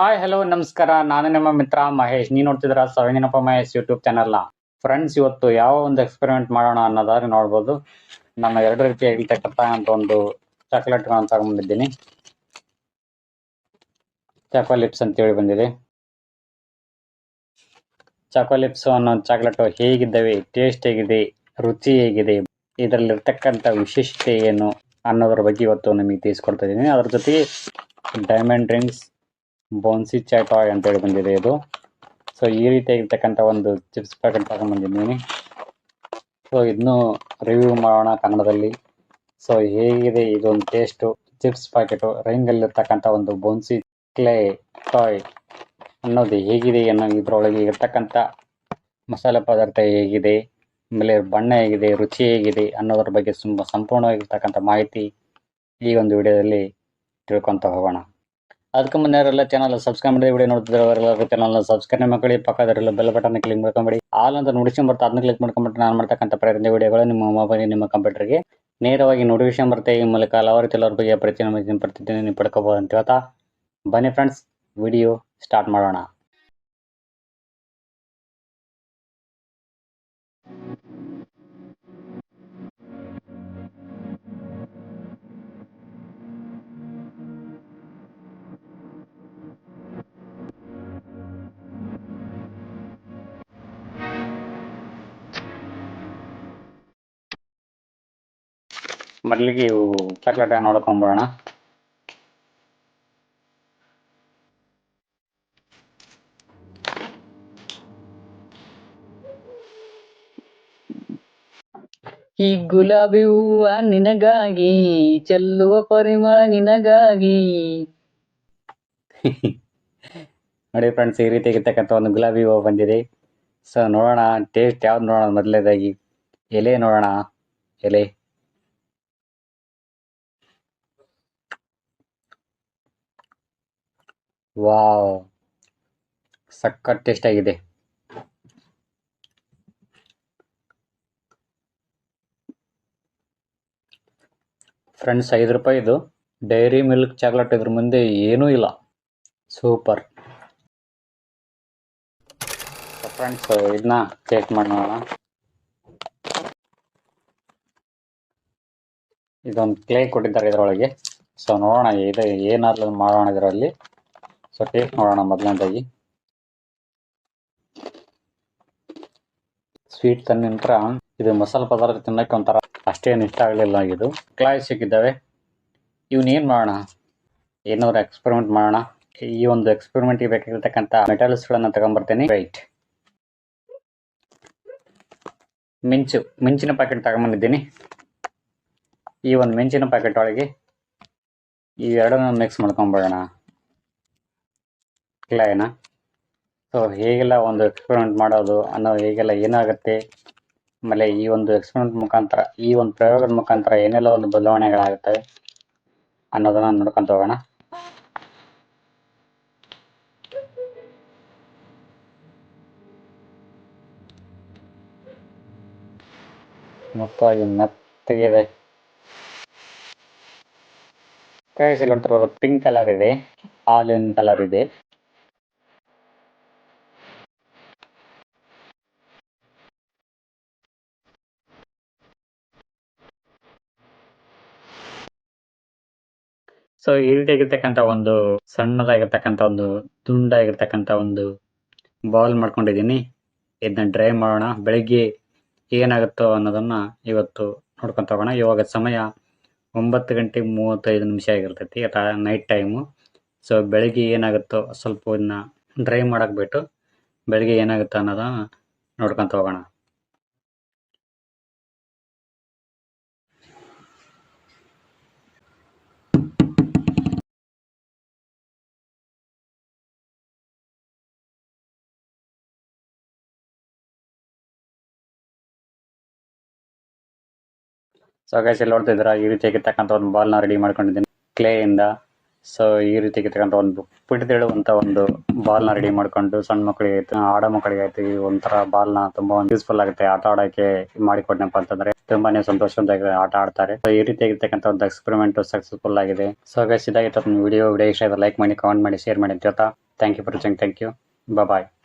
Hi hello ನಮಸ್ಕಾರ. ನಾನು ನಿಮ್ಮ ಮಿತ್ರ ಮಹೇಶ್. ನೀವು ನೋಡ್ತಿದ್ರ ಸವಿನಿನಪ್ಪ ಮಹೇಶ್ ಯೂಟ್ಯೂಬ್ ಚಾನಲ್ನ ಫ್ರೆಂಡ್ಸ್ ಇವತ್ತು ಯಾವ ಒಂದು ಎಕ್ಸ್ಪೆರಿಮೆಂಟ್ ಮಾಡೋಣ ಅನ್ನೋದಾದ್ರೆ ನೋಡ್ಬೋದು. ನಾನು ಎರಡು ರೀತಿಯಾಗಿ ಇರ್ತಕ್ಕಂಥ ಅಂತ ಒಂದು ಚಾಕ್ಲೇಟ್ಗಳನ್ನ ತಗೊಂಡ್ಬಂದಿದ್ದೀನಿ. ಚಾಕೋಲಿಪ್ಸ್ ಅಂತೇಳಿ ಬಂದಿದೆ. ಚಾಕೋಲಿಪ್ಸ್ ಅನ್ನೋ ಚಾಕ್ಲೇಟ್ ಹೇಗಿದ್ದಾವೆ ಟೇಸ್ಟ್ ಹೇಗಿದೆ, ರುಚಿ ಹೇಗಿದೆ, ಇದರಲ್ಲಿರ್ತಕ್ಕಂಥ ವಿಶಿಷ್ಟತೆ ಏನು ಅನ್ನೋದ್ರ ಬಗ್ಗೆ ಇವತ್ತು ನಿಮಗೆ ತಿಳಿಸ್ಕೊಡ್ತಾ ಇದ್ದೀನಿ. ಅದ್ರ ಜೊತೆಗೆ ಡೈಮಂಡ್ ರಿಂಗ್ಸ್ ಬೌನ್ಸಿ ಚಾಟಾಯ್ ಅಂತ ಹೇಳಿ ಬಂದಿದೆ ಇದು. ಸೊ ಈ ರೀತಿಯಾಗಿರ್ತಕ್ಕಂಥ ಒಂದು ಚಿಪ್ಸ್ ಪ್ಯಾಕೆಟ್ ತಗೊಂಡ್ಬಂದಿದ್ದೀನಿ. ಸೊ ಇದನ್ನು ರಿವ್ಯೂ ಮಾಡೋಣ ಕನ್ನಡದಲ್ಲಿ. ಸೊ ಹೇಗಿದೆ ಇದೊಂದು ಟೇಸ್ಟು ಚಿಪ್ಸ್ ಪ್ಯಾಕೆಟು ರೈಂಗಲ್ಲಿರ್ತಕ್ಕಂಥ ಒಂದು ಬೋನ್ಸಿ ಕ್ಲೇ ಟಾಯ್ ಅನ್ನೋದು ಹೇಗಿದೆ ಅನ್ನೋ ಇದರೊಳಗೆ ಇರ್ತಕ್ಕಂಥ ಮಸಾಲೆ ಪದಾರ್ಥ ಹೇಗಿದೆ, ಆಮೇಲೆ ಬಣ್ಣ ಹೇಗಿದೆ, ರುಚಿ ಹೇಗಿದೆ ಅನ್ನೋದ್ರ ಬಗ್ಗೆ ತುಂಬ ಸಂಪೂರ್ಣವಾಗಿರ್ತಕ್ಕಂಥ ಮಾಹಿತಿ ಈ ಒಂದು ವಿಡಿಯೋದಲ್ಲಿ ತಿಳ್ಕೊತ ಹೋಗೋಣ. ಅದಕ್ಕೆ ಮುಂದೆ ಯಾರೆಲ್ಲ ಚಾನಲ್ ಸಬ್ಸ್ಕ್ರೈಬ್ ಮಾಡಿ ವಿಡಿಯೋ ನೋಡ್ತಿದ್ರೆ ಅವರೆಲ್ಲ ಚಾನಲ್ ಸಬ್ಸ್ಕ್ರೈಬ್ ಮಾಡ್ಕೊಳ್ಳಿ. ಪಕ್ಕದವರೆಲ್ಲ ಬೆಲ್ ಬಟನ್ ಕ್ಲಿಕ್ ಮಾಡ್ಕೊಂಬೇಡಿ. ಆಲ್ ಅಂತ ನೋಡಿಸಿ ಬರ್ತಾ ಅದನ್ನ ಕ್ಲಿಕ್ ಮಾಡ್ಕೊಂಡ್ಬಿಟ್ಟು ನಾನು ಮಾಡ್ತಕ್ಕಂಥ ಪ್ರತಿಯೊಂದು ವಿಡಿಯೋಗಳು ನಿಮ್ಮ ಮೊಬೈಲ್ ನಿಮ್ಮ ಕಂಪ್ಯೂಟರ್ಗೆ ನೇರವಾಗಿ ನೋಟಿಫಿಕೇಶನ್ ಬರುತ್ತೆ. ಈ ಮೂಲಕ ಹಲವಾರು ಕೆಲವರ ಬಗ್ಗೆ ಪ್ರತಿ ಪ್ರತಿದಿನ ನೀವು ಪಡ್ಕೋಬೋದು ಅಂತ ಹೇಳ್ತಾ ಬನ್ನಿ ಫ್ರೆಂಡ್ಸ್ ವಿಡಿಯೋ ಸ್ಟಾರ್ಟ್ ಮಾಡೋಣ. ಮೊದಲಿಗೆ ಇವು ಚಾಕ್ಲೇಟ್ ನೋಡ್ಕೊಂಬೋಣ ಈ ಗುಲಾಬಿ ಹೂವ ನಿನಗಾಗಿ ಚೆಲ್ಲುವ ಪರಿಮಳ ನಿನಗಾಗಿ. ನೋಡಿ ಫ್ರೆಂಡ್ಸ್ ಈ ರೀತಿಯಾಗಿರ್ತಕ್ಕಂಥ ಒಂದು ಗುಲಾಬಿ ಹೂವು ಬಂದಿದೆ. ಸೊ ನೋಡೋಣ ಟೇಸ್ಟ್ ಯಾವ್ದು ನೋಡೋಣ ಮೊದಲನೇದಾಗಿ ಎಲೆ ನೋಡೋಣ. ಎಲೆ. ವಾವ್. ಸಕ್ಕತ್ ಟೇಸ್ಟ್ ಆಗಿದೆ. ಫ್ರೆಂಡ್ಸ್ ಐದು ರೂಪಾಯಿ ಇದು. ಡೈರಿ ಮಿಲ್ಕ್ ಚಾಕ್ಲೇಟ್ ಇದ್ರ ಮುಂದೆ ಏನೂ ಇಲ್ಲ. ಸೂಪರ್ ಫ್ರೆಂಡ್ಸ್ ಇದನ್ನ ಟೇಸ್ಟ್ ಮಾಡೋಣ. ಇದೊಂದು ಕ್ಲೇ ಕೊಟ್ಟಿದ್ದಾರೆ ಇದರೊಳಗೆ. ಸೊ ನೋಡೋಣ, ಇದು ಏನಾದ್ರು ಮಾಡೋಣ ಇದರಲ್ಲಿ. ಸೊ ನೋಡೋಣ ಮೊದಲನೇದಾಗಿ. ಸ್ವೀಟ್ ತಂದ ನಂತರ ಇದು ಮಸಾಲೆ ಪದಾರ್ಥ ತಿನ್ನಕ್ಕೆ ಒಂಥರ ಅಷ್ಟೇನು ಇಷ್ಟ ಆಗಲಿಲ್ಲ ಇದು. ಕ್ಲಾಯ್ ಸಿಕ್ಕಿದ್ದಾವೆ. ಏನು ಮಾಡೋಣ? ಏನಾದ್ರು ಎಕ್ಸ್ಪೆರಿಮೆಂಟ್ ಮಾಡೋಣ. ಈ ಒಂದು ಎಕ್ಸ್ಪೆರಿಮೆಂಟ್ಗೆ ಬೇಕಾಗಿರ್ತಕ್ಕಂಥ ಮೆಟಲ್ಸ್ಗಳನ್ನು ತಗೊಂಬರ್ತೀನಿ. ರೈಟ್ ಮಿಂಚು, ಮಿಂಚಿನ ಪ್ಯಾಕೆಟ್ ತಗೊಂಬಂದಿದ್ದೀನಿ. ಈ ಒಂದು ಮಿಂಚಿನ ಪ್ಯಾಕೆಟ್ ಒಳಗೆ ಎರಡನ್ನ ಮಿಕ್ಸ್ ಮಾಡ್ಕೊಂಬಿಡೋಣ ಕ್ಲಾಯನ ಸೊ ಹೇಗೆಲ್ಲ ಒಂದು ಎಕ್ಸ್ಪೆರಿಮೆಂಟ್ ಮಾಡೋದು ಅನ್ನೋ ಹೇಗೆಲ್ಲ ಏನಾಗುತ್ತೆ? ಆಮೇಲೆ ಈ ಒಂದು ಎಕ್ಸ್ಪೆರಿಮೆಂಟ್ ಮುಖಾಂತರ, ಈ ಒಂದು ಪ್ರಯೋಗದ ಮುಖಾಂತರ ಏನೆಲ್ಲ ಒಂದು ಬದಲಾವಣೆಗಳಾಗುತ್ತವೆ ಅನ್ನೋದನ್ನ ನೋಡ್ಕೊಂತ ಹೋಗೋಣ. ಮುಕ್ತವಾಗಿ ಮೆತ್ತಗಿದೆ. ಕೈಸಲ್ಲಿ ಒಂಥರ ಪಿಂಕ್ ಕಲರ್ ಇದೆ ಆಲಿನ್ ಕಲರ್ ಇದೆ. ಸೊ ಈ ಒಂದು ಸಣ್ಣದಾಗಿರ್ತಕ್ಕಂಥ ಒಂದು ದುಂಡಾಗಿರ್ತಕ್ಕಂತ ಒಂದು ಬಾಲ್ ಮಾಡ್ಕೊಂಡಿದ್ದೀನಿ. ಇದನ್ನ ಡ್ರೈ ಮಾಡೋಣ. ಬೆಳಿಗ್ಗೆ ಏನಾಗುತ್ತೋ ಅನ್ನೋದನ್ನ ಇವತ್ತು ನೋಡ್ಕೊಂತ ಹೋಗೋಣ. ಇವಾಗ ಸಮಯ ಒಂಬತ್ತು ಗಂಟೆ ಮೂವತ್ತೈದು ನಿಮಿಷ ಆಗಿರ್ತೈತಿ ನೈಟ್ ಟೈಮು ಸೊ ಬೆಳಿಗ್ಗೆ ಏನಾಗುತ್ತೋ ಸ್ವಲ್ಪ ಇದನ್ನ ಡ್ರೈ ಮಾಡಕ್ಕೆ ಬಿಟ್ಟು ಬೆಳಿಗ್ಗೆ ಏನಾಗುತ್ತೋ ಅನ್ನೋದನ್ನ ನೋಡ್ಕೊಂತ ಹೋಗೋಣ. ಸೊ ಗೈಸ್ ಇಲ್ಲಿ ಇದ್ರೆ ಈ ರೀತಿ ಆಗಿರ್ತಕ್ಕಂಥ ಒಂದು ಬಾಲ್ನ ರೆಡಿ ಮಾಡ್ಕೊಂಡಿದ್ದೀನಿ. ಕ್ಲೇಯಿಂದ ಸೊ ಈ ರೀತಿ ಆಗಿರ್ತಕ್ಕಂಥ ಒಂದು ಪುಟಿದೇಳುವಂಥ ಒಂದು ಬಾಲ್ನ ರೆಡಿ ಮಾಡ್ಕೊಂಡು ಸಣ್ಣ ಮಕ್ಕಳಿಗೆ ಆಯ್ತು ಆಡೋ ಮಕ್ಕಳಿಗೆ ಆಯ್ತು, ಈ ಒಂಥರ ಬಾಲ್ನ ತುಂಬಾ ಒಂದು ಯೂಸ್ಫುಲ್ ಆಗುತ್ತೆ. ಆಟ ಆಡೋಕ್ಕೆ ಮಾಡಿಕೊಟ್ನಪ್ಪ ಅಂತಂದ್ರೆ ತುಂಬಾನೇ ಸಂತೋಷದಿಂದ ಆಟ ಆಡ್ತಾರೆ. ಸೊ ಈ ರೀತಿ ರೀತಿಯಾಗಿರ್ತಕ್ಕಂಥ ಒಂದು ಎಕ್ಸ್ಪೆರಿಮೆಂಟ್ ಸಕ್ಸಸ್ಫುಲ್ ಆಗಿದೆ. ಸೊ ಗೈಸ್ ಇದಾಗಿತ್ತು ವಿಡಿಯೋ ವಿಡಿಯೋ ಇಷ್ಟ ಲೈಕ್ ಮಾಡಿ ಕಾಮೆಂಟ್ ಮಾಡಿ ಶೇರ್ ಮಾಡಿ ಅಂತ ಹೇಳ್ತಾ thank you for watching thank you bye